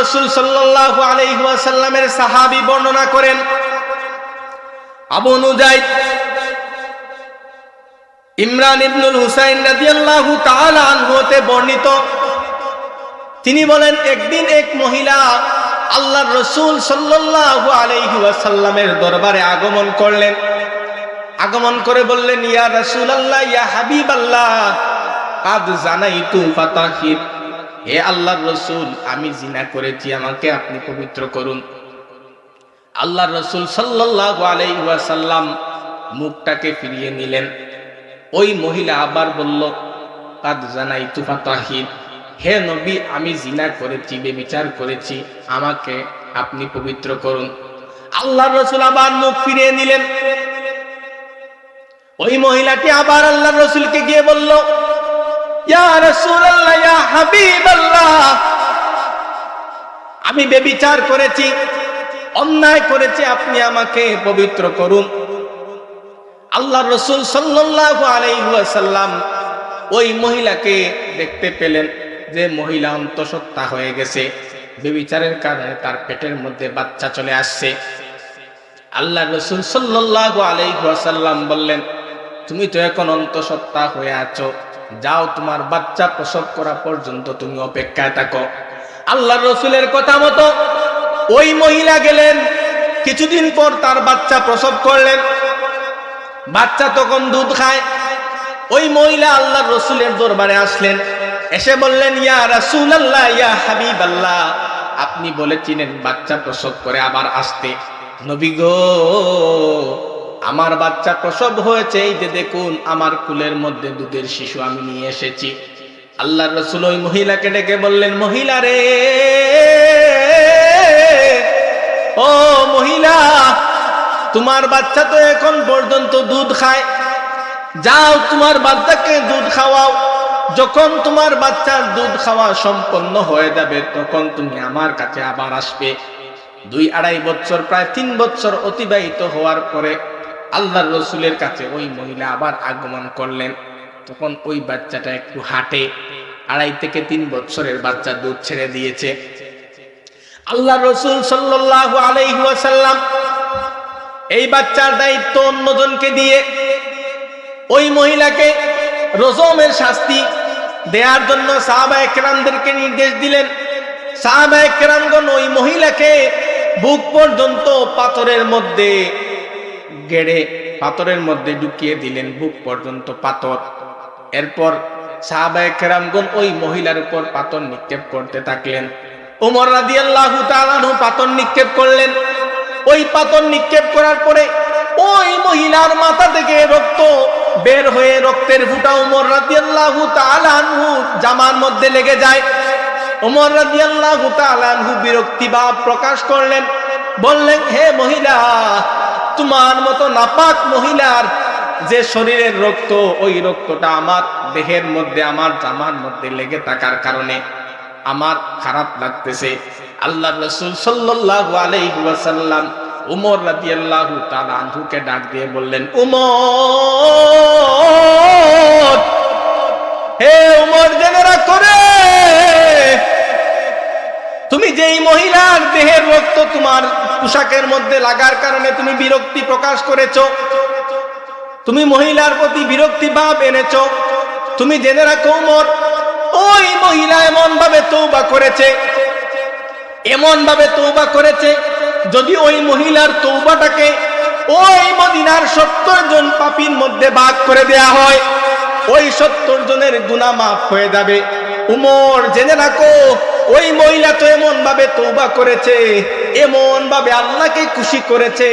রসুল সাল্লাল্লাহু আলাইহি ওয়াসাল্লামের সাহাবী বর্ণনা করেন ইমরান ইবনুল হুসাইন তাআলা আনহু হতে বর্ণিত। তিনি বলেন, একদিন এক মহিলা আল্লাহর রসুল সাল্লাল্লাহু আলাইহি ওয়াসাল্লামের দরবারে আগমন করলেন। আগমন করে বললেন, ইয়া রাসূলুল্লাহ, ইয়া হাবিবাল্লাহ, কাদ জানাইতু ফাতাহির। হে আল্লাহর রসুল, আমি জিনা করেছি, আমাকে আপনি পবিত্র করুন। আল্লাহর রসুল সাল্লাল্লাহু আলাইহি ওয়াসাল্লাম মুখটাকে ফিরিয়ে নিলেন। ওই মহিলা আবার বলল, কাদ জানাইতু ফাতাহির। হে নবী, আমি জিনা করেছি, বেবিচার করেছি, আমাকে আপনি পবিত্র করুন। আল্লাহর রসুল আবার মুখ ফিরিয়ে নিলেন। ওই মহিলাটি আবার আল্লাহর রসুলকে গিয়ে বলল ইয়া রাসূলুল্লাহ ইয়া হাবিবাল্লাহ আমি বেবিচার করেছি, অন্যায় করেছি, আপনি আমাকে পবিত্র করুন। আল্লাহ রসুল আলাইহি ওই মহিলাকে দেখতে পেলেন যে মহিলা অন্তঃসত্ত্বা হয়ে গেছে। বেবিচারের কারণে তার পেটের মধ্যে বাচ্চা চলে আসছে। আল্লাহ রসুল সাল্লাল্লাহু আলাইহি ওয়াসাল্লাম বললেন, তুমি তো এখন অন্তঃসত্ত্বা হয়ে আছো। যাও তোমার বাচ্চা প্রসব করা পর্যন্ত তুমি অপেক্ষায় থাকো। আল্লাহ রসুলের কথা মতো ওই মহিলা গেলেন, কিছুদিন পর তার বাচ্চা প্রসব করলেন। বাচ্চা তখন দুধ খায়। ওই মহিলা আল্লাহ রসুলের দরবারে আসলেন, এসে বললেন, ইয়া রাসুল আল্লাহ ইয়া হাবিব আল্লাহ আপনি বলেছিলেন বাচ্চা প্রসব করে আবার আসতে। নবী গো আমার বাচ্চা প্রসব হয়েছে, এই যে দেখুন, আমার কুলের মধ্যে দুধের শিশু আমি নিয়ে এসেছি। আল্লাহ রসুল ওই মহিলাকে ডেকে বললেন, মহিলা রে, ও মহিলা, তোমার বাচ্চা তো এখন পর্যন্ত দুধ খায়। যাও, তোমার বাচ্চাকে দুধ খাওয়াও। যখন তোমার বাচ্চার দুধ খাওয়া সম্পন্ন হয়ে যাবে, তখন তুমি আমার কাছে আবার আসবে। দুই আড়াই বছর, প্রায় তিন বছর অতিবাহিত হওয়ার পরে আল্লাহ রসুলের কাছে ওই মহিলা আবার আগমন করলেন। তখন ওই বাচ্চাটা একটু হাঁটে, আড়াই থেকে তিন বছরের বাচ্চা দুধ ছেড়ে দিয়েছে। আল্লাহ রসুল ওয়াসাল্লাম এই বাচ্চার দায়িত্ব অন্যজনকে দিয়ে ওই মহিলাকে রজমের শাস্তি দেওয়ার জন্য সাহাবা একরামদেরকে নির্দেশ দিলেন। সাহাবা একরামগণ ওই মহিলাকে বুক পর্যন্ত পাথরের মধ্যে গেড়ে পাথরের মধ্যে ঢুকিয়ে দিলেন বুক পর্যন্ত পাথর। এরপর সাহাবা একরামগণ ওই মহিলার উপর পাথর নিক্ষেপ করতে থাকলেন। ওমর রাদিয়াল্লাহু তাআলাহু পাথর নিক্ষেপ করলেন। ওই পাথর নিক্ষেপ করার পরে ওই মহিলার মাথা থেকে রক্ত বের হয়ে রক্তের ফুটা উমর রাদিয়াল্লাহু তাআলা আনহু জামার মধ্যে লেগে যায়। উমর রাদিয়াল্লাহু তাআলা আনহু বিরক্তি ভাব প্রকাশ করলেন। বললেন, হে মহিলা তোমার মতো নাপাক মহিলার যে শরীরের রক্ত, ওই রক্তটা আমার দেহের মধ্যে, আমার জামার মধ্যে লেগে থাকার কারণে আমার খারাপ লাগতেছে। আল্লাহ রসুল সাল্লাল্লাহু আলাইহি ওয়াসাল্লাম উমর রাদিয়াল্লাহু তাআলা আনহুকে ডাক দিয়ে বললেন, উমর! হে উমর, জেনে করে তুমি যেই মহিলার দেহের রক্ত তোমার পোশাকের মধ্যে লাগার কারণে তুমি বিরক্তি প্রকাশ করেছ। তুমি মহিলার প্রতি বিরক্তি ভাব এনেছো। তুমি জেনে রাখো উমর, ওই মহিলা এমন ভাবে তৌবা করেছে এমন ভাবে তৌবা করেছে যদি ওই মহিলার তৌবাটাকে ওই মদিনার সত্তর জন পাপির মধ্যে ভাগ করে দেয়া হয়, ওই সত্তর জনের গুণা মাফ হয়ে যাবে। উমর, জেনে রাখো ওই মহিলা তো এমন ভাবে তৌবা করেছে এমন ভাবে আল্লাহকে খুশি করেছে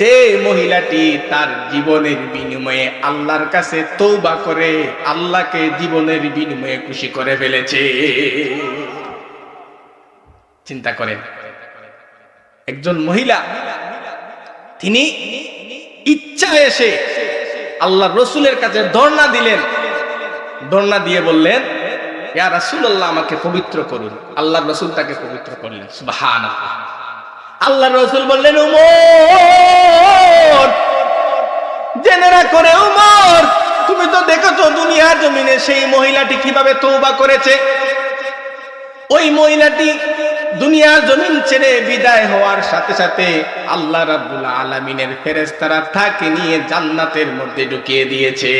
যে মহিলাটি তার জীবনের বিনিময়ে আল্লাহর কাছে তৌবা করে আল্লাহকে জীবনের বিনিময়ে খুশি করে ফেলেছে। চিন্তা করেন, একজন মহিলা, তিনি ইচ্ছা এসে আল্লাহ রসুলের কাছে ধর্ণা দিলেন, ধর্ণা দিয়ে বললেন ইয়া রাসূলুল্লাহ, আমাকে পবিত্র করুন। আল্লাহ রসুল তাকে পবিত্র করলেন। সুবহানাল্লাহ। আল্লাহ রসুল বললেন, উমর জেনেরা করে উমর, তুমি তো দেখেছ দুনিয়ার জমিনে সেই মহিলাটি কীভাবে তৌবা করেছে? ওই মহিলাটি দুনিয়ার জমিন ছেড়ে বিদায় হওয়ার সাথে সাথে আল্লাহ রাব্বুল আলামিনের ফেরেশতারা তাকে নিয়ে জান্নাতের মধ্যে ঢুকিয়ে দিয়েছে।